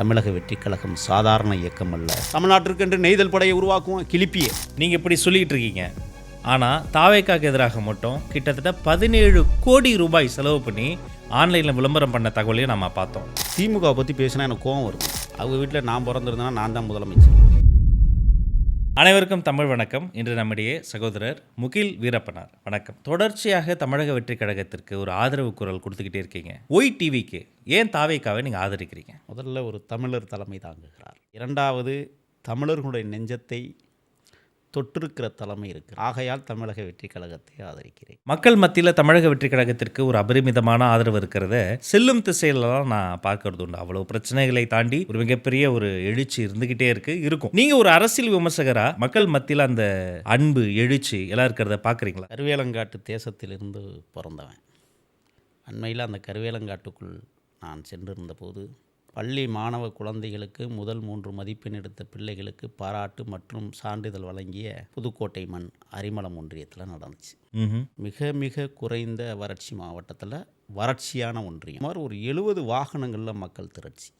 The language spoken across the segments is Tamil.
தமிழக வெற்றிக் கழகம் சாதாரண இயக்கம் அல்ல. தமிழ்நாட்டிற்கென்று நெய்தல் படையை உருவாக்குவோம் கிளிப்பிய. நீங்கள் இப்படி சொல்லிட்டு இருக்கீங்க. ஆனால் தாவேக்காக்கு எதிராக மட்டும் கிட்டத்தட்ட பதினேழு கோடி ரூபாய் செலவு பண்ணி ஆன்லைனில் விளம்பரம் பண்ண தகவலையும் நம்ம பார்த்தோம். திமுக பற்றி பேசினா எனக்கு கோவம் வரும் அவங்க வீட்டில் நான் பிறந்திருந்தேன்னா நான் தான் முதலமைச்சர். அனைவருக்கும் தமிழ் வணக்கம். இன்று நம்முடைய சகோதரர் முகில் வீரப்பனார். வணக்கம். தொடர்ச்சியாக தமிழக வெற்றிக் கழகத்திற்கு ஒரு ஆதரவு குரல் கொடுத்துக்கிட்டே இருக்கீங்க. ஒய் டிவிக்கு ஏன் தாவைக்காவை நீங்கள் ஆதரிக்கிறீங்க? முதல்ல ஒரு தமிழர் தலைமை தாங்குகிறார். இரண்டாவது தமிழர்களுடைய நெஞ்சத்தை தொற்றிருக்கிற தலைமை இருக்கு. ஆகையால் தமிழக வெற்றிக் கழகத்தை ஆதரிக்கிறேன். மக்கள் மத்தியில் தமிழக வெற்றிக் கழகத்திற்கு ஒரு அபரிமிதமான ஆதரவு இருக்கிறத செல்லும் திசையிலலாம் நான் பார்க்கறது உண்டு. அவ்வளவு பிரச்சனைகளை தாண்டி ஒரு மிகப்பெரிய ஒரு எழுச்சி இருந்துகிட்டே இருக்கு இருக்கும். நீங்க ஒரு அரசியல் விமர்சகரா மக்கள் மத்தியில் அந்த அன்பு எழுச்சி எல்லாம் இருக்கிறத பார்க்குறீங்களா? கருவேலங்காட்டு தேசத்திலிருந்து பிறந்தவன். அண்மையில் அந்த கருவேலங்காட்டுக்குள் நான் சென்றிருந்த போது பள்ளி மாணவ குழந்தைகளுக்கு முதல் மூன்று மதிப்பெண் எடுத்த பிள்ளைகளுக்கு பாராட்டு மற்றும் சான்றிதழ் வழங்கிய புதுக்கோட்டை மண் அரிமளம் ஒன்றியத்தில் நடந்துச்சு. மிக மிக குறைந்த வறட்சி மாவட்டத்தில் வறட்சியான ஒன்றியம். சுமார் ஒரு எழுபது வாகனங்களில் மக்கள் திரட்சி.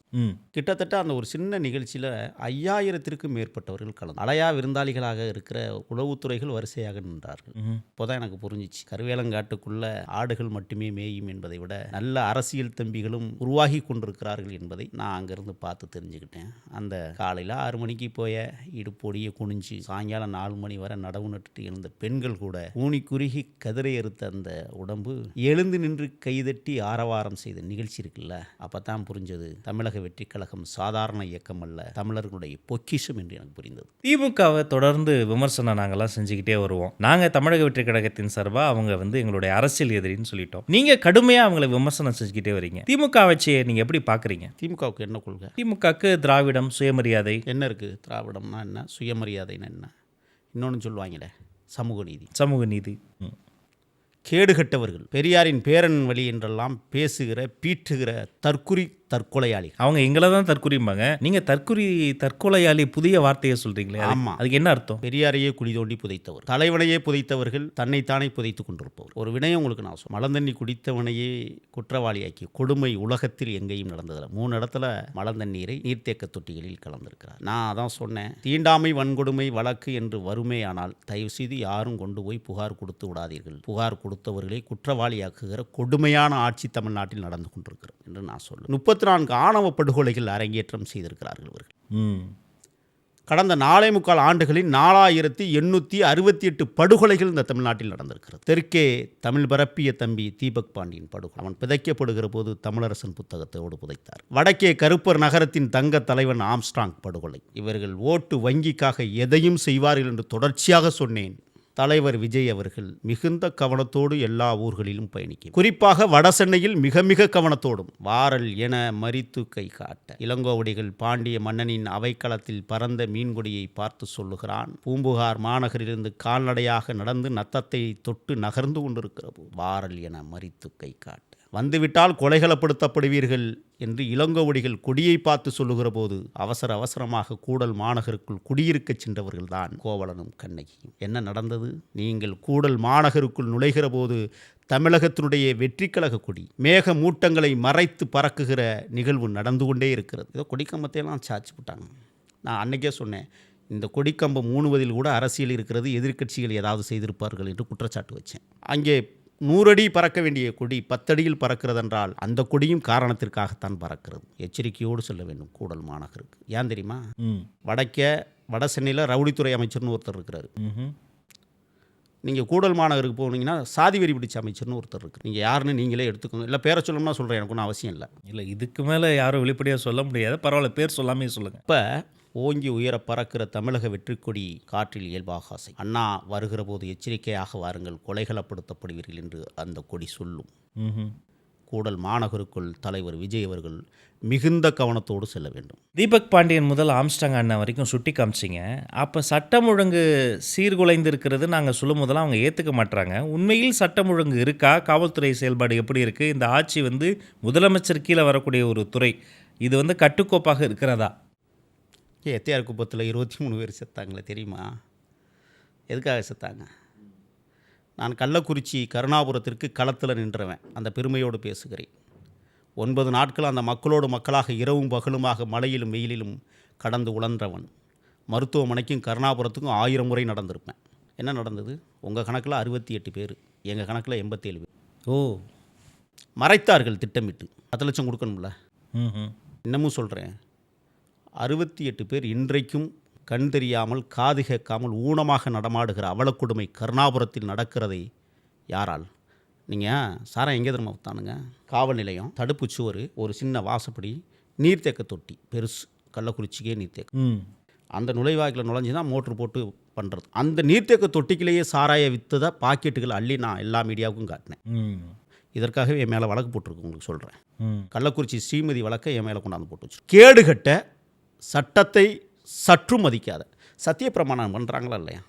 கிட்டத்தட்ட அந்த ஒரு சின்ன நிகழ்ச்சியில் ஐயாயிரத்திற்கும் மேற்பட்டவர்கள் கலந்து. அலையா விருந்தாளிகளாக இருக்கிற உளவுத்துறைகள் வரிசையாக நின்றார்கள். இப்போதான் எனக்கு புரிஞ்சிச்சு. கருவேலங்காட்டுக்குள்ள ஆடுகள் மட்டுமே மேயும் என்பதை விட நல்ல அரசியல் தம்பிகளும் உருவாகி கொண்டிருக்கிறார்கள் என்பதை நான் அங்கிருந்து பார்த்து தெரிஞ்சுக்கிட்டேன். அந்த காலையில் ஆறு மணிக்கு போய இடுப்பொடியை குனிஞ்சு சாயங்காலம் நாலு மணி வரை நடவு நட்டுட்டு இருந்த பெண்கள் கூட ஊனி குறுகி கதிரை அறுத்த அந்த உடம்பு எழுந்து நின்று கைதட்டி ஆரவாரம் செய்த நிகழ்ச்சி இருக்குல்ல அப்போ தான் புரிஞ்சது. தமிழக வெற்றிக் கழகம் சாதாரண இயக்கம் அல்ல தமிழர்களுடைய பொக்கிஷம் என்று எனக்கு புரிந்தது. திமுகவை தொடர்ந்து விமர்சனம் நாங்கெல்லாம் செஞ்சுக்கிட்டே வருவோம். நாங்கள் தமிழக வெற்றி கழகத்தின் சார்பாக அவங்க வந்து எங்களுடைய அரசியல் எதிரின்னு சொல்லிட்டோம். நீங்கள் கடுமையாக அவங்கள விமர்சனம் செஞ்சுக்கிட்டே வரீங்க. திமுக வச்சியை நீங்கள் எப்படி பார்க்குறீங்க திமுகவுக்கு என்ன கொள்கை? திமுகக்கு திராவிடம் சுயமரியாதை. என்ன இருக்குது திராவிடம்னா என்ன? சுயமரியாதைன்னா என்ன? இன்னொன்று சொல்லுவாங்களே சமூக நீதி. சமூக நீதி. கேடுகட்டவர்கள் பெரியாரின் பேரன் வழி என்றெல்லாம் பேசுகிற பீற்றுகிற தற்குறி தற்கொலையாளிகள். அவங்க எங்களை தான் தற்குறிம்பாங்க நீங்கள் தற்குறி தற்கொலையாளி புதிய வார்த்தையை சொல்கிறீங்களே அது- ஆமா. அதுக்கு என்ன அர்த்தம்? பெரியாரையே குழி தோண்டி புதைத்தவர் தலைவனையே புதைத்தவர்கள் தன்னைத்தானே புதைத்து கொண்டிருப்பவர். ஒரு வினயம் உங்களுக்கு நான் சொல்ல மலந்தண்ணி குடித்தவனையே குற்றவாளியாக்கி கொடுமை உலகத்தில் எங்கேயும் நடந்ததில்ல. மூணு இடத்துல மலந்தண்ணீரை நீர்த்தேக்க தொட்டிகளில் கலந்திருக்கிறார். நான் அதான் சொன்னேன் தீண்டாமை வன்கொடுமை வழக்கு என்று வருமேயானால் தயவு செய்து யாரும் கொண்டு போய் புகார் கொடுத்து விடாதீர்கள். புகார் கொடுத்தவர்களை குற்றவாளியாக்குகிற கொடுமையான ஆட்சி தமிழ்நாட்டில் நடந்து கொண்டிருக்கிறது என்று நான் சொல்லுவேன். முப்பத்தி நான்கு ஆணவ படுகொலைகள் அரங்கேற்றம் செய்திருக்கிறார்கள் இவர்கள். கடந்த நாலே முக்கால் ஆண்டுகளில் நாலாயிரத்தி எண்ணூற்றி அறுபத்தி எட்டு படுகொலைகள் இந்த தமிழ்நாட்டில் நடந்திருக்கிறது. தெற்கே தமிழ் பரப்பிய தம்பி தீபக் பாண்டியன் படுகொலை. அவன் பிதைக்கப்படுகிற போது தமிழரசன் புத்தகத்தோடு புதைத்தார். வடக்கே கருப்பர் நகரத்தின் தங்க தலைவன் ஆம்ஸ்ட்ராங் படுகொலை. இவர்கள் ஓட்டு வங்கிக்காக எதையும் செய்வார்கள் என்று தொடர்ச்சியாக சொன்னேன். தலைவர் விஜய் அவர்கள் மிகுந்த கவனத்தோடு எல்லா ஊர்களிலும் பயணிக்கும். குறிப்பாக வடசென்னையில் மிக மிக கவனத்தோடும் வாரல் என மரித்து கை காட்ட. இளங்கோவடிகள் பாண்டிய மன்னனின் அவைக்களத்தில் பறந்த மீன்கொடியை பார்த்து சொல்லுகிறான் பூம்புகார் மாநகரிலிருந்து கால்நடையாக நடந்து நத்தத்தை தொட்டு நகர்ந்து கொண்டிருக்கிற வாரல் என மரித்து கை காட்ட. வந்துவிட்டால் கொலைகளப்படுத்தப்படுவீர்கள் என்று இளங்கோவடிகள் கொடியை பார்த்து சொல்லுகிற போது அவசர அவசரமாக கூடல் மாநகருக்குள் குடியிருக்கச் சென்றவர்கள்தான் கோவலனும் கண்ணகியும். என்ன நடந்தது? நீங்கள் கூடல் மாநகருக்குள் நுழைகிற போது தமிழகத்தினுடைய வெற்றிக்கழக கொடி மேக மூட்டங்களை மறைத்து பறக்குகிற நிகழ்வு நடந்து கொண்டே இருக்கிறது. ஏதோ கொடிக்கம்பத்தையெல்லாம் சாச்சு விட்டாங்க. நான் அன்னைக்கே சொன்னேன் இந்த கொடிக்கம்பம் மூணுவதில் கூட அரசியல் இருக்கிறது எதிர்க்கட்சிகள் ஏதாவது செய்திருப்பார்கள் என்று குற்றச்சாட்டு வச்சேன். அங்கே நூறடி பறக்க வேண்டிய கொடி பத்தடியில் பறக்கிறதென்றால் அந்த கொடியும் காரணத்திற்காகத்தான் பறக்கிறது. எச்சரிக்கையோடு செல்ல வேண்டும் கூடல் மாநகருக்கு. ஏன் தெரியுமா? வடக்கே வட சென்னையில் ரவுடித்துறை அமைச்சர்னு ஒருத்தர் இருக்கிறாரு. நீங்கள் கூடல் மாநகருக்கு போனீங்கன்னா சாதி வெறி பிடிச்ச அமைச்சர்னு ஒருத்தர் இருக்கு. நீங்கள் யாருன்னு நீங்களே எடுத்துக்கோங்க. இல்லை பேரை சொல்லணும்னா சொல்கிறேன் எனக்கு ஒன்றும் அவசியம் இல்லை. இல்லை இதுக்கு மேலே யாரும் வெளிப்படையாக சொல்ல முடியாது. பரவாயில்ல பேர் சொல்லாமே சொல்லுங்கள் இப்போ ஓங்கி உயர பறக்கிற தமிழக வெற்றிக்கொடி காற்றில் இயல்பாக ஆசை அண்ணா வருகிற போது எச்சரிக்கையாக வாருங்கள். கொலைகளப்படுத்தப்படுவீர்கள் என்று அந்த கொடி சொல்லும். கூடல் மாநகருக்குள் தலைவர் விஜய் அவர்கள் மிகுந்த கவனத்தோடு செல்ல வேண்டும். தீபக் பாண்டியன் முதல் ஆம்ஸ்டாங் அண்ணன் வரைக்கும் சுட்டி காமிச்சிங்க. அப்போ சட்டம் ஒழுங்கு சீர்குலைந்து இருக்கிறது நாங்கள் சொல்லும் போதெல்லாம் அவங்க ஏற்றுக்க மாட்றாங்க. உண்மையில் சட்டம் ஒழுங்கு இருக்கா? காவல்துறை செயல்பாடு எப்படி இருக்குது இந்த ஆட்சி வந்து முதலமைச்சர் கீழே வரக்கூடிய ஒரு துறை. இது வந்து கட்டுக்கோப்பாக இருக்கிறதா? ஏ எத்தையார் குப்பத்தில் இருபத்தி மூணு பேர் செத்தாங்களே தெரியுமா? எதுக்காக செத்தாங்க? நான் கள்ளக்குறிச்சி கருணாபுரத்திற்கு களத்தில் நின்றவன் அந்த பெருமையோடு பேசுகிறேன். ஒன்பது நாட்கள் அந்த மக்களோடு மக்களாக இரவும் பகலுமாக மழையிலும் வெயிலிலும் கடந்து உழன்றவன். மருத்துவமனைக்கும் கருணாபுரத்துக்கும் ஆயிரம் முறை நடந்திருப்பேன். என்ன நடந்தது? உங்கள் கணக்கில் அறுபத்தி எட்டு பேர் எங்கள் கணக்கில் எண்பத்தேழு பேர். ஓ. மறைத்தார்கள் திட்டமிட்டு. பத்து லட்சம் கொடுக்கணும்ல? ம் இன்னமும் சொல்கிறேன் அறுபத்தி எட்டு பேர் இன்றைக்கும் கண் தெரியாமல் காது கேட்காமல் ஊனமாக நடமாடுகிற அவலக்கொடுமை கருணாபுரத்தில் நடக்கிறதை யாரால்? நீங்கள் சாரம் எங்கே தெரியுமா வித்தானுங்க காவல் நிலையம் தடுப்பு சுவர் ஒரு சின்ன வாசப்படி நீர்த்தேக்க தொட்டி பெருசு கள்ளக்குறிச்சிக்கே நீர்த்தேக்கம். ம். அந்த நுழைவாய்க்கில் நுழைஞ்சு தான் மோட்ரு போட்டு பண்ணுறது அந்த நீர்த்தேக்க தொட்டிக்கிலேயே சாராய விற்றதை பாக்கெட்டுகள் அள்ளி நான் எல்லா மீடியாவுக்கும் காட்டினேன். இதற்காகவே என் மேலே வழக்கு போட்டிருக்கு உங்களுக்கு சொல்கிறேன் கள்ளக்குறிச்சி ஸ்ரீமதி வழக்கை என் மேலே கொண்டாந்து போட்டு வச்சு கேடுகட்ட சட்டத்தை சற்றும் மதிக்காத. சத்தியப்பிரமாணம் பண்ணுறாங்களா இல்லையா?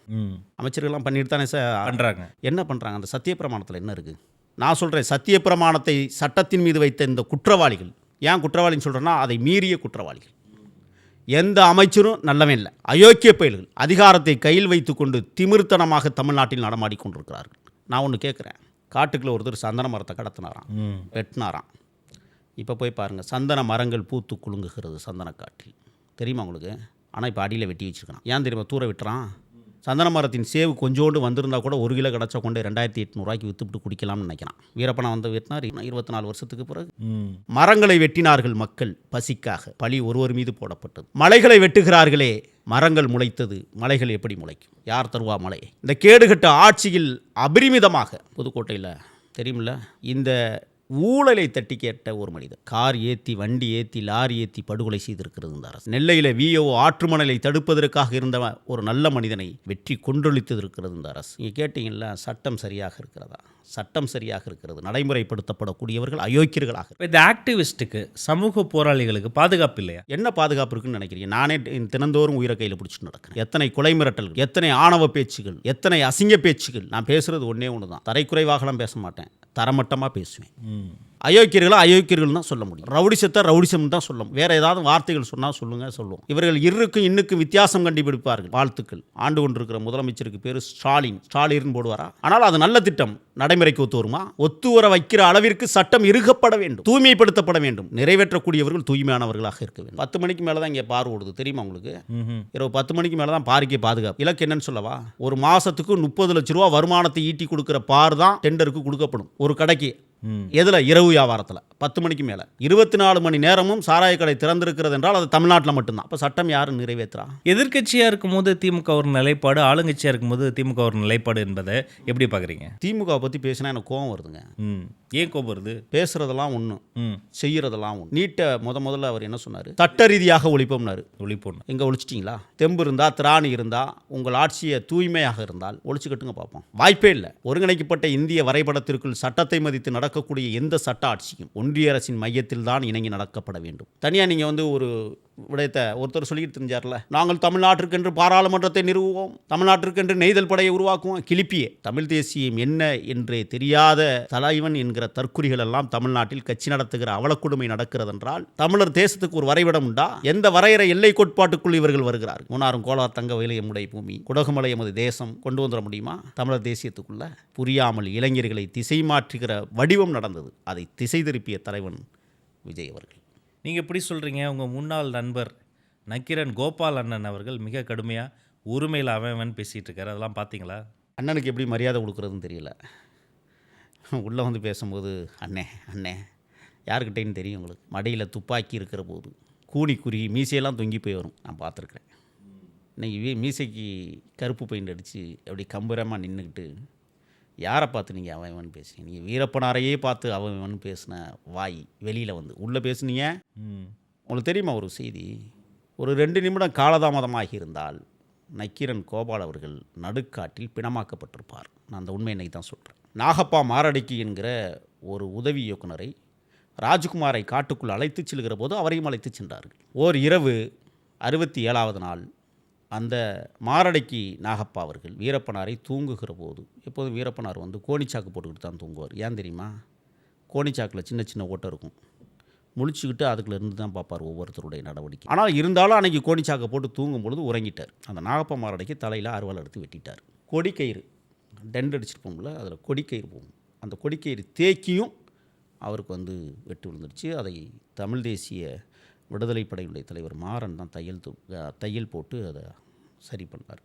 அமைச்சர்கள்லாம் பண்ணிட்டு தானே சார் பண்ணுறாங்க என்ன பண்ணுறாங்க அந்த சத்தியப்பிரமாணத்தில் என்ன இருக்குது நான் சொல்கிறேன் சத்தியப்பிரமாணத்தை சட்டத்தின் மீது வைத்த இந்த குற்றவாளிகள் ஏன் குற்றவாளின்னு சொல்கிறேன்னா அதை மீறிய குற்றவாளிகள். எந்த அமைச்சரும் நல்லவன் இல்லை. அயோக்கிய பயல்கள் அதிகாரத்தை கையில் வைத்துக்கொண்டு திமிர்த்தனமாக தமிழ்நாட்டில் நடமாடி கொண்டிருக்கிறார்கள். நான் ஒன்று கேட்குறேன் காட்டுக்குள்ள ஒருத்தர் சந்தன மரத்தை கடத்தினாராம் வெட்டினாராம். இப்போ போய் பாருங்கள் சந்தன மரங்கள் பூத்து குலுங்குகிறது சந்தனக்காட்டில் தெரியுமா உங்களுக்கு? ஆனால் இப்போ அடியில் வெட்டி வச்சிருக்கான். ஏன் தெரியுமா? தூர விட்டுறான். சந்தன மரத்தின் சேவு கொஞ்சோண்டு வந்திருந்தா கூட ஒரு கிலோ கிடச்சா கொண்டு ரெண்டாயிரத்தி எட்நூறுவாய்க்கு விற்றுவிட்டு குடிக்கலாம்னு நினைக்கிறான். வீரப்பனா வந்து வெட்டினார். இருபத்தி நாலு வருஷத்துக்கு பிறகு மரங்களை வெட்டினார்கள் மக்கள் பசிக்காக. பழி ஒருவர் மீது போடப்பட்டது. மலைகளை வெட்டுகிறார்களே மரங்கள் முளைத்தது. மலைகள் எப்படி முளைக்கும்? யார் தருவா மலையை இந்த கேடுகட்ட ஆட்சியில் அபரிமிதமாக. புதுக்கோட்டையில் தெரியுமில்ல? இந்த ஊழலை தட்டி கேட்ட ஒரு மனிதர். கார் ஏற்றி வண்டி ஏற்றி லாரி ஏற்றி படுகொலை செய்திருக்கிறது இந்த அரசு. நெல்லையில் விஓ ஆற்றுமணலை தடுப்பதற்காக இருந்த ஒரு நல்ல மனிதனை வெற்றி கொன்றொழித்தது இந்த அரசு. நீங்கள் கேட்டீங்கல்ல சட்டம் சரியாக இருக்கிறதா? சட்டம் சரியாக இருக்கிறது நடைமுறைப்படுத்தப்படக்கூடியவர்கள் அயோக்கியர்களாக இந்த ஆக்டிவிஸ்ட்டுக்கு சமூக போராளிகளுக்கு பாதுகாப்பு இல்லையா? என்ன பாதுகாப்பு இருக்குன்னு நினைக்கிறீங்க? நானே தினந்தோறும் உயிரை கையில் பிடிச்சிட்டு நடக்கிறேன். எத்தனை கொலை மிரட்டல்கள் எத்தனை ஆணவ பேச்சுகள் எத்தனை அசிங்க பேச்சுகள் நான் பேசுறது ஒன்றே ஒன்று தான் தரைக்குறைவாகலாம் பேச மாட்டேன் தரமட்டமாக பேசுவேன். அயோக்கியர்களா அயோக்கியர்கள் தான் சொல்ல முடியும். ரவுடிசத்தை ரவுடிசம் தான் சொல்லும் வேற ஏதாவது வார்த்தைகள் சொன்னால் சொல்லுங்க சொல்லுவோம். இவர்கள் இருக்கும் இன்னுக்கும் வித்தியாசம் கண்டுபிடிப்பார்கள். வாழ்த்துக்கள். ஆண்டு கொண்டிருக்கிற முதலமைச்சருக்கு பேர் ஸ்டாலின். ஸ்டாலின் போடுவாரா? ஆனால் அது நல்ல திட்டம். நடைமுறைக்கு ஒத்து வருமா? ஒத்து வர வைக்கிற அளவிற்கு சட்டம் இருக்கப்பட வேண்டும். தூய்மைப்படுத்தப்பட வேண்டும். நிறைவேற்றக்கூடியவர்கள் தூய்மையானவர்களாக இருக்க வேண்டும். பத்து மணிக்கு மேலே தான் இங்கே பார் ஓடுது. தெரியுமா உங்களுக்கு? இரவு பத்து மணிக்கு மேலே தான் பாருக்கே பாதுகாப்பு. இலக்கு என்னன்னு சொல்லவா? ஒரு மாசத்துக்கு முப்பது லட்ச ரூபா வருமானத்தை ஈட்டி கொடுக்குற பார் தான் டெண்டருக்கு கொடுக்கப்படும். ஒரு கடைக்கு எதில்? இரவு வியாபாரத்தில். பத்து மணிக்கு மேலே. இருபத்தி நாலு மணி நேரமும் சாராய கடை திறந்திருக்கிறது என்றால் அது தமிழ்நாட்டில் மட்டும்தான். அப்போ சட்டம் யாரும் நிறைவேற்றுறா? எதிர்க்கட்சியாக இருக்கும்போது திமுக ஒரு நிலைப்பாடு ஆளுங்கட்சியாக இருக்கும்போது திமுக ஒரு நிலைப்பாடு என்பதை எப்படி பார்க்குறீங்க? திமுகவை பற்றி பேசினா எனக்கு கோவம் வருதுங்க. ம். ஏன் கோபம் வருது? பேசுறதெல்லாம் ஒன்று ம். செய்யறதெல்லாம் ஒன்று நீட்டை முத முதல்ல அவர் என்ன சொன்னார்? சட்ட ரீதியாக ஒழிப்போம்னாரு. ஒளிப்பொண்ணு எங்கே ஒழிச்சிட்டிங்களா? தெம்பு இருந்தா திராணி இருந்தா உங்கள் ஆட்சியை தூய்மையாக இருந்தால் ஒழிச்சுக்கட்டுங்க பார்ப்போம் வாய்ப்பே இல்லை. ஒருங்கிணைக்கப்பட்ட இந்திய வரைபடத்திற்குள் சட்டத்தை மதித்து நடக்கக்கூடிய எந்த சட்ட ஆட்சியும் ஒன்றிய அரசின் மையத்தில் தான் இணங்கி நடக்கப்பட வேண்டும். தனியாக நீங்கள் வந்து ஒரு விடயத்தை ஒருத்தர் சொல்லிக்கிட்டு தெரிஞ்சார்ல நாங்கள் தமிழ்நாட்டிற்கென்று பாராளுமன்றத்தை நிறுவுவோம். தமிழ்நாட்டிற்கென்று நெய்தல் படையை உருவாக்குவோம். கிளிப்பியே தமிழ் தேசியம் என்ன என்றே தெரியாத தலைவன் என்கிற தற்குறிகள் எல்லாம் தமிழ்நாட்டில் கட்சி நடத்துகிற அவலக்கொடுமை நடக்கிறதென்றால் தமிழர் தேசத்துக்கு ஒரு வரைபடம் உண்டா? எந்த வரையறை எல்லை கோட்பாட்டுக்குள் இவர்கள் வருகிறார்கள்? மூணாறும் கோலார் தங்க வயலையமுடைய பூமி குடகுமலை எமது தேசம் கொண்டு வந்துட முடியுமா? தமிழர் தேசியத்துக்குள்ள புரியாமல் இளைஞர்களை திசை மாற்றுகிற வடிவம் நடந்தது. அதை திசை திருப்பிய தலைவன் விஜய் அவர்கள். நீங்கள் எப்படி சொல்கிறீங்க உங்கள் முன்னாள் நண்பர் நக்கிரன் கோபால் அண்ணன் அவர்கள் மிக கடுமையாக உரிமையில் அவன் பேசிகிட்டு இருக்காரு. அதெல்லாம் பார்த்தீங்களா அண்ணனுக்கு எப்படி மரியாதை கொடுக்குறதுன்னு தெரியல. உள்ளே வந்து பேசும்போது அண்ணே அண்ணே யாருக்கிட்டேன்னு தெரியும் உங்களுக்கு? மடையில் துப்பாக்கி இருக்கிற போது. கூனி குறுகி மீசையெல்லாம் தொங்கி போய் வரும். நான் பார்த்துருக்குறேன் இன்றைக்கி மீசைக்கு கருப்பு பெயிண்ட் அடித்து அப்படி கம்பரமாக நின்றுக்கிட்டு யாரை பார்த்து நீங்கள் அவன் இவன் பேசுனீங்க நீங்கள் வீரப்பனாரையே பார்த்து அவன் இவன் பேசின வாய் வெளியில் வந்து உள்ளே பேசுனீங்க? உங்களுக்கு தெரியுமா ஒரு செய்தி? ஒரு ரெண்டு நிமிடம் காலதாமதமாகி இருந்தால் நக்கீரன் கோபால் அவர்கள் நடுக்காட்டில் பிணமாக்கப்பட்டிருப்பார். நான் அந்த உண்மை இன்னைக்கு தான் சொல்கிறேன் நாகப்பா மாரடிக்கு என்கிற ஒரு உதவி இயக்குனரை ராஜ்குமாரை காட்டுக்குள் அழைத்துச் செல்கிற போது அவரையும் அழைத்துச் சென்றார்கள். ஓர் இரவு அறுபத்தி ஏழாவது நாள் அந்த மாரடைக்கு நாகப்பா அவர்கள் வீரப்பனாரை தூங்குகிற போது எப்போதும் வீரப்பனார் வந்து கோணிச்சாக்கு போட்டுக்கிட்டு தான் தூங்குவார். ஏன் தெரியுமா? கோணிச்சாக்கில் சின்ன சின்ன ஓட்டை இருக்கும். முழிச்சுக்கிட்டு அதுக்குள்ள இருந்து தான் பார்ப்பார் ஒவ்வொருத்தருடைய நடவடிக்கை. ஆனால் இருந்தாலும் அன்றைக்கி கோணிச்சாக்கை போட்டு தூங்கும் பொழுது உறங்கிட்டார். அந்த நாகப்பா மாரடைக்கு தலையில் அறுவாள் எடுத்து வெட்டிட்டார். கொடிக்கயிறு டெண்ட் அடிச்சிருப்போம்ல அதில் கொடிக்கயிறு போகும். அந்த கொடிக்கயிறு தேக்கியும் அவருக்கு வந்து வெட்டு விழுந்துருச்சு அதை தமிழ் தேசிய விடுதலை படையினுடைய தலைவர் மாறன் தான் தையல் து தையல் போட்டு அதை சரி பண்ணார்.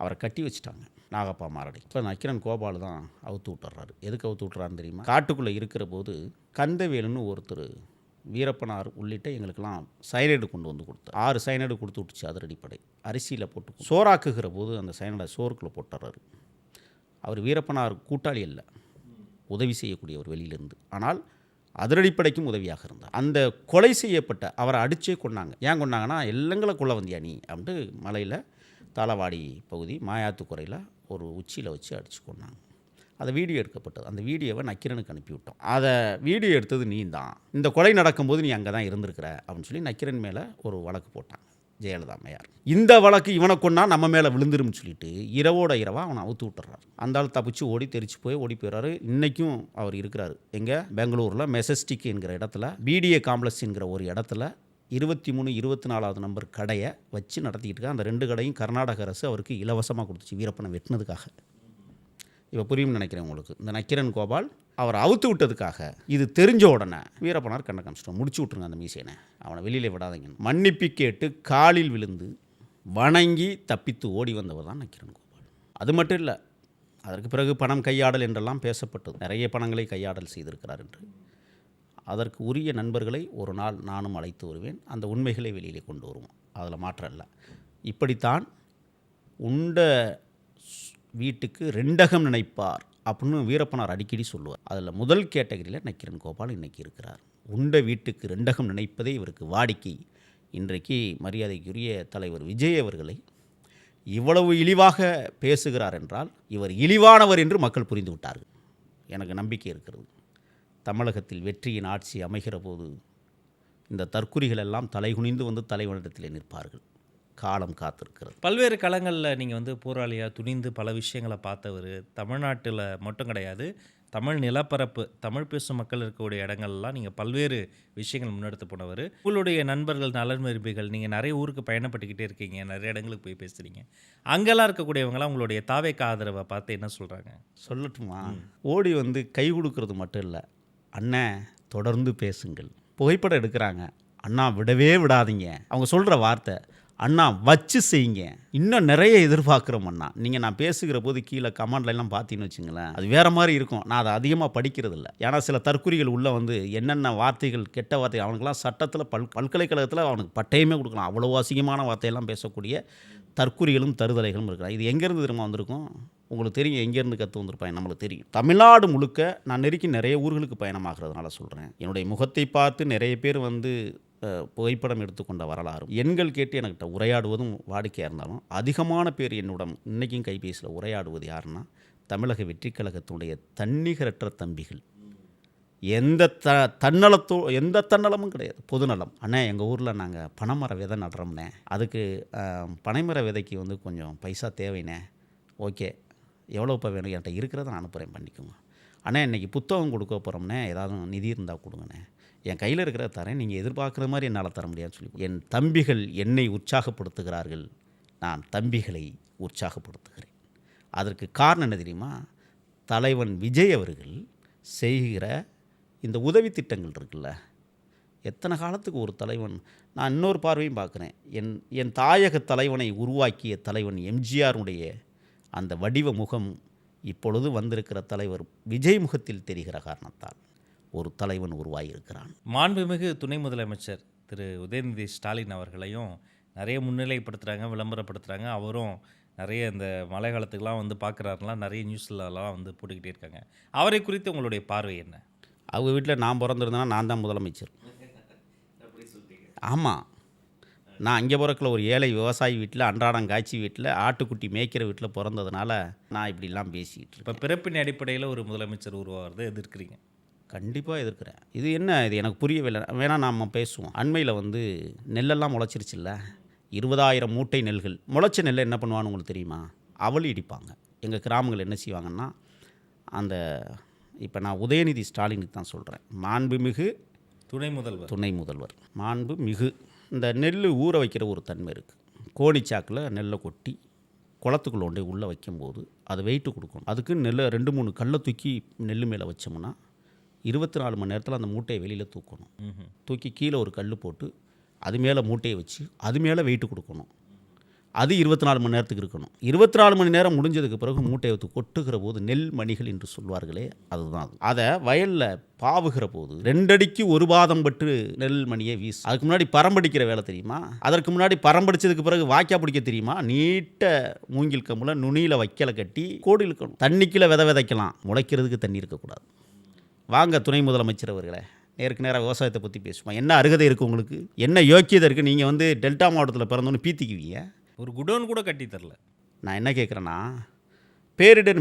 அவரை கட்டி வச்சுட்டாங்க நாகப்பா மாரடை இப்போ நக்கிரன் கோபால் தான் அவுத்து விட்டுறாரு. எதுக்கு அவுத்து விட்டுறாருன்னு தெரியுமா? காட்டுக்குள்ளே இருக்கிற போது கந்தவேலுன்னு ஒருத்தர் வீரப்பனார் உள்ளிட்ட எங்களுக்கெல்லாம் சைனைடு கொண்டு வந்து கொடுத்தார். ஆறு சைனைடு கொடுத்து விட்டுச்சு அதிரடிப்படை. அரிசியில் போட்டு சோறாக்குகிற போது அந்த சைனடை சோறுக்குள்ளே போட்டுறாரு. அவர் வீரப்பனார் கூட்டாளி அல்ல. உதவி செய்யக்கூடியவர் வெளியிலிருந்து. ஆனால் அதிரடிப்படைக்கும் உதவியாக இருந்தார். அந்த கொலை செய்யப்பட்ட அவரை அடிச்சே கொண்டாங்க ஏன் கொண்டாங்கன்னா எல்லங்களை கொள்ள வந்தியா நீ? அப்படின்ட்டு மலையில் தாளவாடி பகுதி மாயாத்துக்குறையில் ஒரு உச்சியில் வச்சு அடிச்சு கொண்டாங்க அதை வீடியோ எடுக்கப்பட்டது. அந்த வீடியோவை நக்கிரனுக்கு அனுப்பிவிட்டோம். அதை வீடியோ எடுத்தது நீ தான். இந்த கொலை நடக்கும்போது நீ அங்கே தான் இருந்திருக்கிற அப்படின்னு சொல்லி நக்கிரன் மேலே ஒரு வழக்கு போட்டாங்க. ஜெயலலிதா அம்மையார் இந்த வழக்கு இவனை கொண்டா நம்ம மேலே விழுந்துரும்னு சொல்லிட்டு இரவோட இரவா அவனை அவுத்து விட்டுறாரு. அந்த ஆள் தப்பிச்சு ஓடி தெரிச்சு போய் ஓடி போயிடுறாரு இன்றைக்கும் அவர் இருக்கிறாரு. எங்கே? பெங்களூரில் மெசஸ்டிக் என்கிற இடத்துல பிடிஏ காம்ப்ளெக்ஸ் என்கிற ஒரு இடத்துல இருபத்தி மூணு இருபத்தி நாலாவது நம்பர் கடையை வச்சு நடத்திக்கிட்டு இருக்கா அந்த ரெண்டு கடையும் கர்நாடக அரசு அவருக்கு இலவசமாக கொடுத்துச்சு வீரப்பனை வெட்டினதுக்காக. இப்போ புரியும்னு நினைக்கிறேன் உங்களுக்கு. இந்த நக்கிரன் கோபால் அவர் அவுத்து விட்டதுக்காக இது தெரிஞ்ச உடனே வீரப்பனார் கண்ணை காமிச்சிட்டோம் முடிச்சு விட்ருங்க அந்த மீசையனை. அவனை வெளியில் விடாதீங்க. மன்னிப்பு கேட்டு காலில் விழுந்து வணங்கி தப்பித்து ஓடி வந்தவர் தான் நக்கிரன் கோபால். அது மட்டும் இல்லை அதற்கு பிறகு பணம் கையாடல் என்றெல்லாம் பேசப்பட்டது. நிறைய பணங்களை கையாடல் செய்திருக்கிறார் என்று. அதற்கு உரிய நண்பர்களை ஒரு நாள் நானும் அழைத்து வருவேன். அந்த உண்மைகளை வெளியிலே கொண்டு வருவோம். அதில் மாற்றம் இல்லை. இப்படித்தான் உண்ட வீட்டுக்கு ரெண்டகம் நினைப்பார் அப்படின்னு வீரப்பனார் அடிக்கடி சொல்லுவார். அதில் முதல் கேட்டகரியில் நக்கிரன் கோபால் இன்றைக்கி இருக்கிறார். உண்ட வீட்டுக்கு ரெண்டகம் நினைப்பதே இவருக்கு வாடிக்கை. இன்றைக்கு மரியாதைக்குரிய தலைவர் விஜய் அவர்களை இவ்வளவு இழிவாக பேசுகிறார் என்றால் இவர் இழிவானவர் என்று மக்கள் புரிந்து விட்டார்கள். எனக்கு நம்பிக்கை இருக்கிறது. தமிழகத்தில் வெற்றியின் ஆட்சி அமைகிற போது இந்த தற்குறிகள் எல்லாம் தலைகுனிந்து வந்து தலைவனிடத்தில் நிற்பார்கள். காலம் காத்திருக்கிறது. பல்வேறு களங்களில் நீங்கள் வந்து போராளியாக துணிந்து பல விஷயங்களை பார்த்தவர். தமிழ்நாட்டில் மட்டும் கிடையாது. தமிழ் நிலப்பரப்பு தமிழ் பேசும் மக்கள் இருக்கக்கூடிய இடங்கள்லாம் நீங்கள் பல்வேறு விஷயங்கள் முன்னெடுத்து போனவர். உங்களுடைய நண்பர்கள் நலன் விரும்பிகள் நீங்கள் நிறைய ஊருக்கு பயணப்பட்டுக்கிட்டே இருக்கீங்க. நிறைய இடங்களுக்கு போய் பேசுகிறீங்க அங்கெல்லாம் இருக்கக்கூடியவங்களாம் உங்களுடைய தாவேக்க ஆதரவை பார்த்து என்ன சொல்கிறாங்க சொல்லட்டுமா? ஓடி வந்து கை கொடுக்கறது மட்டும் இல்லை. அண்ணன் தொடர்ந்து பேசுங்கள். புகைப்படம் எடுக்கிறாங்க. அண்ணா விடவே விடாதீங்க. அவங்க சொல்கிற வார்த்தை. அண்ணா வச்சு செய்யுங்க. இன்னும் நிறைய எதிர்பார்க்குறோம் அண்ணா. நீங்கள் நான் பேசுகிற போது கீழே கமெண்ட்லாம் பார்த்தீங்கன்னு வச்சுங்களேன். அது வேறு மாதிரி இருக்கும். நான் அதை அதிகமாக படிக்கிறது இல்லை ஏன்னா சில தற்குறிகள் உள்ளே வந்து என்னென்ன வார்த்தைகள் கெட்ட வார்த்தை அவனுக்கெல்லாம் சட்டத்தில் பல் பல்கலைக்கழகத்தில் அவனுக்கு பட்டயமே கொடுக்கலாம். அவ்வளோ அசிங்கமான வார்த்தையெல்லாம் பேசக்கூடிய தற்குறிகளும் தருதலைகளும் இருக்கலாம் இது எங்கேருந்து திரும்ப வந்திருக்கும்? உங்களுக்கு தெரியும் எங்கேருந்து கற்று வந்திருப்பாங்க நம்மளுக்கு தெரியும். தமிழ்நாடு முழுக்க நான் நெருக்கி நிறைய ஊர்களுக்கு பயணமாகிறதுனால சொல்கிறேன் என்னுடைய முகத்தை பார்த்து நிறைய பேர் வந்து புகைப்படம் எடுத்துக்கொண்ட வரலாறும் எண்கள் கேட்டு எனக்கிட்ட உரையாடுவதும் வாடிக்கையாக இருந்தாலும் அதிகமான பேர் என்னுடன் இன்றைக்கும் கைபேசியில் உரையாடுவது யாருன்னா தமிழக வெற்றி கழகத்தினுடைய தன்னிகரற்ற தம்பிகள். எந்த த தன்னலத்தோ எந்த தன்னலமும் கிடையாது. பொதுநலம். அண்ணே எங்கள் ஊரில் நாங்கள் பனைமர விதை நடுறோம்ண்ணே அதுக்கு பனைமர விதைக்கு வந்து கொஞ்சம் பைசா தேவைண்ணே ஓகே. எவ்வளோப்பா வேணும்? என்கிட்ட இருக்கிறத நான் அனுப்புகிறேன் பண்ணிக்கோங்க. அண்ணே இன்றைக்கி புத்தகம் கொடுக்க போகிறோம்னே ஏதாவது நிதி இருந்தால் கொடுங்கண்ணே. என் கையில் இருக்கிற தரேன். நீங்கள் எதிர்பார்க்குற மாதிரி என்னால் தர முடியாதுன்னு சொல்லி என் தம்பிகள் என்னை உற்சாகப்படுத்துகிறார்கள். நான் தம்பிகளை உற்சாகப்படுத்துகிறேன். அதற்கு காரணம் என்ன தெரியுமா? தலைவன் விஜய் அவர்கள் செய்கிற இந்த உதவி திட்டங்கள் இருக்குல்ல? எத்தனை காலத்துக்கு ஒரு தலைவன்? நான் இன்னொரு பார்வையும் பார்க்குறேன். என் என் தாயக தலைவனை உருவாக்கிய தலைவன் எம்ஜிஆருடைய அந்த வடிவ முகம் இப்பொழுது வந்திருக்கிற தலைவர் விஜய் முகத்தில் தெரிகிற காரணத்தால். ஒரு தலைவன் உருவாகியிருக்கிறான் மாண்புமிகு துணை முதலமைச்சர் திரு. உதயநிதி ஸ்டாலின் அவர்களையும் நிறைய முன்னிலைப்படுத்துகிறாங்க விளம்பரப்படுத்துகிறாங்க அவரும் நிறைய இந்த மழை காலத்துக்குலாம் வந்து பார்க்குறாருலாம் நிறைய நியூஸ்லலாம் வந்து போட்டுக்கிட்டே இருக்காங்க. அவரை குறித்து உங்களுடைய பார்வை என்ன? அவங்க வீட்டில் நான் பிறந்திருந்தேன்னா நான் தான் முதலமைச்சர். ஆமாம் நான் இங்கே பிறக்கல ஒரு ஏழை விவசாயி வீட்டில் அன்றாடம் காய்ச்சி வீட்டில் ஆட்டுக்குட்டி மேய்க்கிற வீட்டில் பிறந்ததுனால நான் இப்படிலாம் பேசிக்கிட்டு இப்போ பிறப்பின் அடிப்படையில் ஒரு முதலமைச்சர் உருவாகிறத எதிர்க்கிறீங்க. கண்டிப்பாக எதிர்க்கிறேன். இது என்ன? இது எனக்கு புரியவில்லை. வேணா நாம் பேசுவோம். அண்மையில் வந்து நெல்லெல்லாம் முளைச்சிருச்சுல்ல? இருபதாயிரம் மூட்டை நெல்கள். முளைச்ச நெல்லை என்ன பண்ணுவான்னு உங்களுக்கு தெரியுமா? அவல் இடிப்பாங்க. எங்கள் கிராமங்கள் என்ன செய்வாங்கன்னா அந்த இப்போ நான் உதயநிதி ஸ்டாலினுக்கு தான் சொல்கிறேன் மாண்புமிகு துணை முதல்வர். துணை முதல்வர். மாண்பு மிகு இந்த நெல் ஊற வைக்கிற ஒரு தன்மை இருக்குது கோணிச்சாக்கில் நெல்லை கொட்டி குளத்துக்குள்ள உள்ளே வைக்கும்போது அது வெயிட்டு கொடுக்கணும் அதுக்கு நெல்லை ரெண்டு மூணு கல்லை தூக்கி நெல் மேலே வச்சோம்னா இருபத்தி நாலு மணி நேரத்தில் அந்த மூட்டையை வெளியில் தூக்கணும். தூக்கி கீழே ஒரு கல் போட்டு அது மேலே மூட்டையை வச்சு அது மேலே வெயிட்டு கொடுக்கணும். அது இருபத்தி நாலு மணி நேரத்துக்கு இருக்கணும். இருபத்தி நாலு மணி நேரம் முடிஞ்சதுக்கு பிறகு மூட்டையை வைத்து கொட்டுகிற போது நெல் மணிகள் என்று சொல்வார்களே அதுதான் அது. அதை வயலில் பாவுகிற போது ரெண்டடிக்கு ஒரு பாதம் பட்டு நெல் மணியை வீசு. அதுக்கு முன்னாடி பரம்படிக்கிற வேலை தெரியுமா? அதற்கு முன்னாடி பரம்படிச்சதுக்கு பிறகு வாய்க்கா பிடிக்க தெரியுமா? நீட்ட மூங்கில் கம்புல நுனியில் வைக்கலை கட்டி கோடு இழுக்கணும். தண்ணிக்குள்ள விதை விதைக்கலாம். முளைக்கிறதுக்கு தண்ணி இருக்கக்கூடாது. வாங்க துணை முதலமைச்சர் அவர்களே. நேருக்கு நேராக விவசாயத்தை பற்றி பேசுவோம். என்ன அருகதை இருக்குது உங்களுக்கு? என்ன யோக்கியதை இருக்குது நீங்கள் வந்து டெல்டா மாவட்டத்தில் பிறந்தோன்னு பீத்திக்குவீங்க? ஒரு குடோன் கூட கட்டி தரல. நான் என்ன கேட்குறேன்னா பேரிடர்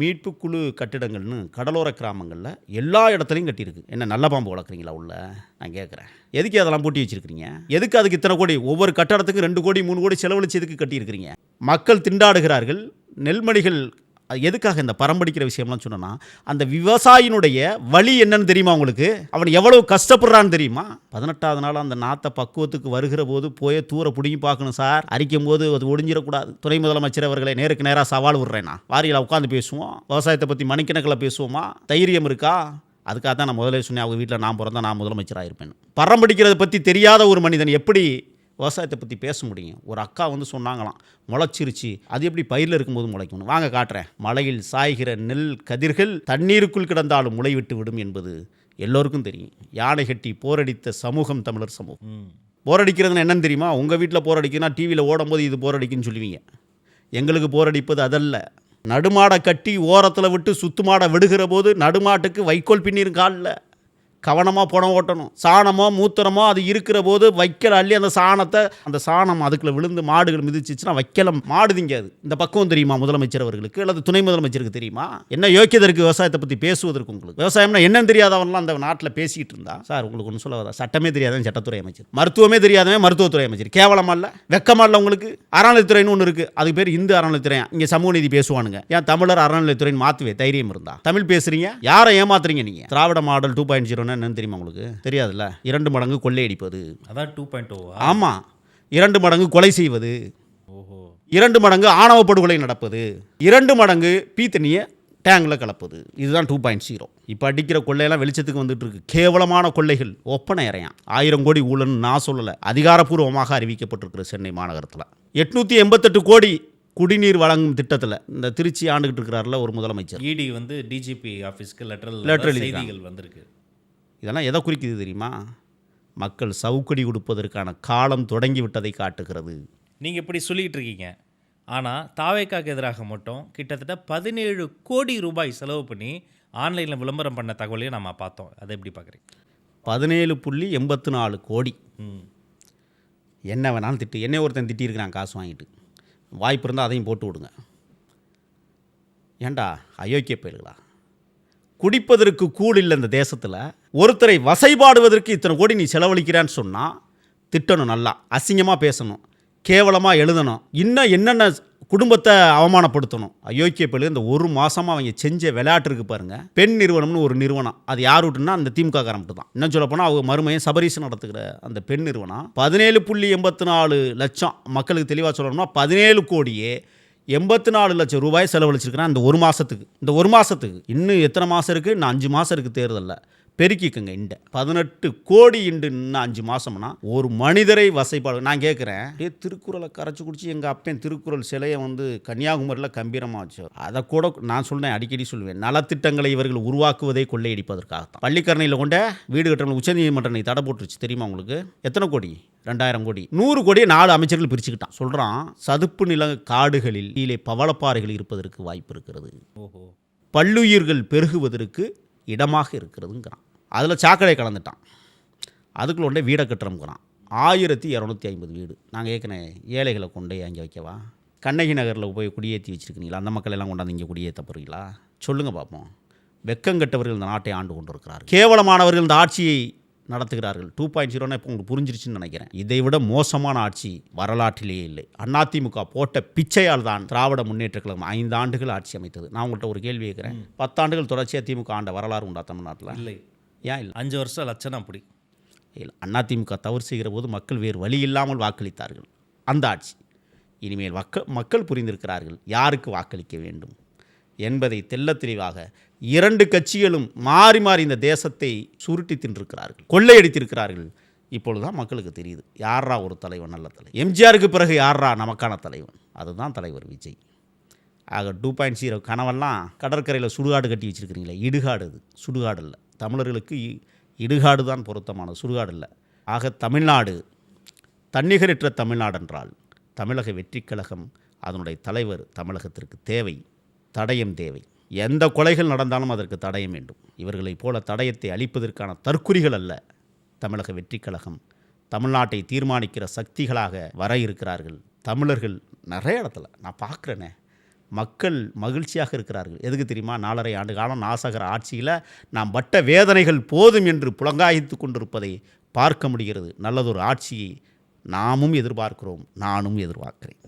மீட்பு குழு கட்டிடங்கள்னு கடலோர கிராமங்களில் எல்லா இடத்துலையும் கட்டியிருக்கு. என்ன நல்ல பாம்பு வளர்க்குறீங்களா உள்ள? நான் கேட்குறேன் எதுக்கு அதெல்லாம் பூட்டி வச்சிருக்கிறீங்க? எதுக்கு அதுக்கு இத்தனை கோடி? ஒவ்வொரு கட்டடத்துக்கும் ரெண்டு கோடி மூணு கோடி செலவழிச்சு எதுக்கு கட்டியிருக்கிறீங்க? மக்கள் திண்டாடுகிறார்கள் நெல்மணிகள் எதுக்காக இந்த பரம்படிக்கிற விஷயம்லாம் சொன்னேன்னா அந்த விவசாயினுடைய வழி என்னன்னு தெரியுமா உங்களுக்கு? அவன் எவ்வளவு கஷ்டப்படுறான்னு தெரியுமா? பதினெட்டாவது நாள் அந்த நாத்தை பக்குவத்துக்கு வருகிற போது போய் தூர பிடிங்கி பார்க்கணும் சார். அரிக்கும் போது அது ஒடிஞ்சிடக்கூடாது. துணை முதலமைச்சர் அவர்களை நேருக்கு நேராக சவால் விடுறேன் நான் வாரியில் உட்காந்து பேசுவோம். விவசாயத்தை பற்றி மணிக்கணக்கில் பேசுவோமா? தைரியம் இருக்கா? அதுக்காக தான் நான் முதலே சொன்னேன் அவங்க வீட்டில் நான் பிறந்தா நான் முதலமைச்சராக இருப்பேன் பரம்படிக்கிறத பற்றி தெரியாத ஒரு மனிதன் எப்படி விவசாயத்தை பற்றி பேச முடியும். ஒரு அக்கா வந்து சொன்னாங்களாம் முளைச்சிருச்சு அது எப்படி பயிரில் இருக்கும்போது முளைக்கணும் வாங்க காட்டுறேன். மலையில் சாய்கிற நெல் கதிர்கள் தண்ணீருக்குள் கிடந்தாலும் முளைவிட்டு விடும் என்பது எல்லோருக்கும் தெரியும். யானை கட்டி போரடித்த சமூகம் தமிழர் சமூகம். போரடிக்கிறதுன்னு என்னன்னு தெரியுமா? உங்கள் வீட்டில் போரடிக்குன்னா டிவியில் ஓடும்போது இது போரடிக்குன்னு சொல்லுவீங்க. எங்களுக்கு போரடிப்பது அதல்ல. நடுமாடை கட்டி ஓரத்தில் விட்டு சுத்துமாடை விடுகிற போது நடுமாட்டுக்கு வைக்கோல் பின்னிரும் காலில். கவனமாக புடம் ஓட்டணும். சாணமோ மூத்திரமோ அது இருக்கிற போது வைக்கல அள்ளி அந்த சாணத்தை அந்த சாணம் அதுக்குள்ள விழுந்து மாடுகள் மிதிச்சிச்சுன்னா வைக்கல மாடு திங்காது. இந்த பக்குவம் தெரியுமா முதலமைச்சர் அவர்களுக்கு? அல்லது துணை முதலமைச்சருக்கு தெரியுமா? என்ன யோக்கியதை இருக்குது விவசாயத்தை பற்றி பேசுவதற்கு உங்களுக்கு? விவசாயம்னா என்னன்னு தெரியாதவன்லாம் அந்த நாட்டில் பேசிக்கிட்டு இருந்தா? சார் உங்களுக்கு ஒன்று சொல்ல வரா சட்டமே தெரியாதவன் சட்டத்துறை அமைச்சர். மருத்துவமே தெரியாதவன் மருத்துவத்துறை அமைச்சர். கேவலமா இல்லை? வெக்கமா இல்லை உங்களுக்கு? அறநிலைத்துறைன்னு ஒன்று இருக்குது அதுக்கு பேர் இந்து அறநிலைத்துறை இங்கே சமூக நீதி பேசுவானுங்க. ஏன் தமிழர் அறநிலைத்துறைன்னு மாற்றுவே தைரியம் இருந்தா? தமிழ் பேசுறீங்க? யாரை ஏமாத்துறீங்க நீங்கள் திராவிட மாடல் டூ பாயிண்ட் ஜீரோன்னு என்னன்னு தெரியுமா உங்களுக்கு? தெரியாதுல்ல. இரண்டு மடங்கு கொள்ளையடிப்பது அதான் டூ பாயிண்ட் ஓவா ஆமாம் இரண்டு மடங்கு கொலை செய்வது. ஓஹோ. இரண்டு மடங்கு ஆணவ படுகொலை நடப்பது. இரண்டு மடங்கு பீத்தனியை டேங்கில் கலப்பது. இதுதான் டூ பாயிண்ட் ஜீரோ இப்போ அடிக்கிற கொள்ளையெல்லாம் வெளிச்சத்துக்கு வந்துட்டு இருக்கு கேவலமான கொள்ளைகள். ஒப்பனை இறையான் ஆயிரம் கோடி ஊழல்னு நான் சொல்லலை. அதிகாரப்பூர்வமாக அறிவிக்கப்பட்டிருக்கிற சென்னை மாநகரத்தில். எட்நூற்றி எண்பத்தெட்டு கோடி குடிநீர் வழங்கும் திட்டத்தில் இந்த திருச்சி ஆண்டுகிட்டு இருக்கிறார்ல ஒரு முதலமைச்சர். இடி வந்து டிஜிபி ஆஃபீஸ்க்கு லெட்டர் எழுதிருக்காங்க. செய்திகள் வந்திருக்கு. இதெல்லாம் எதை குறிக்குது தெரியுமா? மக்கள் சவுக்கடி கொடுப்பதற்கான காலம் தொடங்கி விட்டதை காட்டுகிறது. நீங்கள் இப்படி சொல்லிட்டு இருக்கீங்க. ஆனால் தாவேக்காக்கு எதிராக மட்டும் கிட்டத்தட்ட பதினேழு கோடி ரூபாய் செலவு பண்ணி ஆன்லைனில் விளம்பரம் பண்ண தகவலையும் நம்ம பார்த்தோம். அதை எப்படி பார்க்குறீங்க? பதினேழு புள்ளி எண்பத்து நாலு கோடி. ம். என்ன வேணாலும் திட்டு. என்னை ஒருத்தன் திட்டியிருக்கிறான் காசு வாங்கிட்டு. வாய்ப்பு இருந்தால் அதையும் போட்டு விடுங்க. ஏண்டா? அயோக்கிய பயல்களா? குடிப்பதற்கு கூடு இல்லை இந்த தேசத்தில். ஒருத்தரை வசைபாடுவதற்கு இத்தனை கோடி நீ செலவழிக்கிறான்னு சொன்னால் திட்டணும் நல்லா அசிங்கமாக பேசணும் கேவலமாக எழுதணும் இன்னும் என்னென்ன குடும்பத்தை அவமானப்படுத்தணும். அயோக்கிய பிள்ளை இந்த ஒரு மாதமாக அவங்க செஞ்ச விளையாட்டு இருக்கு பாருங்கள் பெண் நிறுவனம்னு ஒரு நிறுவனம். அது யார் விட்டுனா அந்த திமுக காரம்ட்டு தான் இன்னும் சொல்ல போனால் அவங்க மறுமையை சபரிசு நடத்துகிற அந்த பெண் நிறுவனம். பதினேழு புள்ளி எண்பத்தி நாலு லட்சம் மக்களுக்கு தெளிவாக சொல்லணும்னா பதினேழு கோடியே எண்பத்தி நாலு லட்சம் ரூபாய் செலவழிச்சிருக்கிறேன் அந்த ஒரு மாதத்துக்கு இந்த ஒரு மாதத்துக்கு இன்னும் எத்தனை மாதம் இருக்குது இன்னும் அஞ்சு மாதம் இருக்குது தேர்தலில். பெருக்கிக்கங்க இந்த பதினெட்டு கோடி இண்டு இன்னும் அஞ்சு மாதம்னா ஒரு மனிதரை வசைப்பாடு. நான் கேட்குறேன் அப்படியே திருக்குறளை கரைச்சி குடிச்சு எங்கள் அப்பன் திருக்குறள் சிலையை வந்து கன்னியாகுமரியில் கம்பீரமாக வச்சார். அதை கூட நான் சொல்றேன் அடிக்கடி சொல்லுவேன் நலத்திட்டங்களை இவர்கள் உருவாக்குவதை கொள்ளையடிப்பதற்காகத்தான். பள்ளிக்கரணையில் கொண்ட வீடு கட்டணம் உச்சநீதிமன்றம் தடை போட்டுருச்சு. தெரியுமா உங்களுக்கு? எத்தனை கோடி? ரெண்டாயிரம் கோடி. நூறு கோடியை நாலு அமைச்சர்கள் பிரிச்சுக்கிட்டான். சொல்கிறான் சதுப்பு நில காடுகளில் கீழே பவளப்பாறைகள் இருப்பதற்கு வாய்ப்பு இருக்கிறது. ஓஹோ. பல்லுயிர்கள் பெருகுவதற்கு இடமாக இருக்கிறதுங்கிறான். அதில் சாக்கடை கலந்துட்டான். அதுக்குள்ள கொண்டே வீடை கட்டுறோம்ங்கிறான் ஆயிரத்தி இரநூத்தி ஐம்பது வீடு. நாங்கள் ஏற்கனவே ஏழைகளை கொண்டே அங்கே வைக்கவா? கண்ணகி நகரில் போய் குடியேற்றி வச்சுருக்கீங்களா? அந்த மக்கள் எல்லாம் கொண்டாந்து இங்கே குடியேற்ற போகிறீங்களா சொல்லுங்கள் பார்ப்போம் வெக்கங்கெட்டவர்கள் இந்த நாட்டை ஆண்டு கொண்டிருக்கிறார்கள். கேவலமானவர்கள் இந்த ஆட்சியை நடத்துகிறார்கள். டூ பாயிண்ட் ஜீரோனா இப்போ உங்களுக்கு புரிஞ்சிருச்சுன்னு நினைக்கிறேன். இதை விட மோசமான ஆட்சி வரலாற்றிலேயே இல்லை. அதிமுக போட்ட பிச்சையால் தான் திராவிட முன்னேற்ற கழகம் ஐந்து ஆண்டுகள் ஆட்சி அமைத்தது. நான் உங்கள்கிட்ட ஒரு கேள்வி கேட்குறேன். பத்தாண்டுகள் தொடர்ச்சியாக திமுக ஆண்ட வரலாறு உண்டா தமிழ்நாட்டில்? இல்லை. ஏன் இல்லை. அஞ்சு வருஷம் லட்சணம் அப்படி இல்லை அதிமுக தவறு செய்கிற போது மக்கள் வேறு வழி இல்லாமல் வாக்களித்தார்கள். அந்த ஆட்சி. இனிமேல் மக்கள் மக்கள் புரிந்திருக்கிறார்கள் யாருக்கு வாக்களிக்க வேண்டும் என்பதை தெள்ளத் தெளிவாக இரண்டு கட்சிகளும் மாறி மாறி இந்த தேசத்தை சுருட்டி தின்றிருக்கிறார்கள் கொள்ளையடித்திருக்கிறார்கள். இப்பொழுதுதான் மக்களுக்கு தெரியுது யாரா ஒரு தலைவன் நல்ல தலைவன்? எம்ஜிஆருக்கு பிறகு யாரா நமக்கான தலைவன்? அதுதான் தலைவர் விஜய். ஆக டூ பாயிண்ட் ஜீரோ கனவெல்லாம் கடற்கரையில் சுடுகாடு கட்டி வச்சிருக்கிறீங்களே இடுகாடு அது. சுடுகாடு இல்லை தமிழர்களுக்கு இ- இடுகாடு தான் பொருத்தமானது சுடுகாடு இல்லை. ஆக தமிழ்நாடு தன்னிகரற்ற தமிழ்நாடு என்றால் தமிழக வெற்றிக் கழகம் அதனுடைய தலைவர் தமிழகத்திற்கு தேவை தடயம் தேவை. எந்த கொலைகள் நடந்தாலும் அதற்கு தடயம் வேண்டும். இவர்களைப் போல தடயத்தை அளிப்பதற்கான தற்குறிகள் அல்ல தமிழக வெற்றிக் கழகம். தமிழ்நாட்டை தீர்மானிக்கிற சக்திகளாக வர இருக்கிறார்கள் தமிழர்கள் நிறைய இடத்துல. நான் பார்க்குறேனே. மக்கள் மகிழ்ச்சியாக இருக்கிறார்கள். எதுக்கு தெரியுமா? நாலரை ஆண்டு காலம் நாசகர ஆட்சியில் நாம் பட்ட வேதனைகள் போதும் என்று புலங்காய்த்து கொண்டிருப்பதை பார்க்க முடிகிறது. நல்லதொரு ஆட்சியை நாமும் எதிர்பார்க்கிறோம். நானும் எதிர்பார்க்கிறேன்.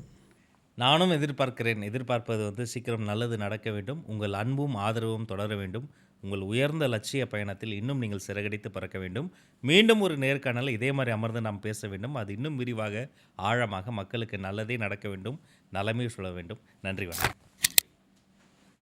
நானும் எதிர்பார்க்கிறேன். எதிர்பார்ப்பது வந்து சீக்கிரம் நல்லது நடக்க வேண்டும். உங்கள் அன்பும் ஆதரவும் தொடர வேண்டும். உங்கள் உயர்ந்த லட்சிய பயணத்தில் இன்னும் நீங்கள் சிறகடித்து பறக்க வேண்டும். மீண்டும் ஒரு நேர்காணல் இதே மாதிரி அமர்ந்து நாம் பேச வேண்டும். அது இன்னும் விரிவாக ஆழமாக மக்களுக்கு நல்லதே நடக்க வேண்டும். நலமே சொல்ல வேண்டும். நன்றி வணக்கம்.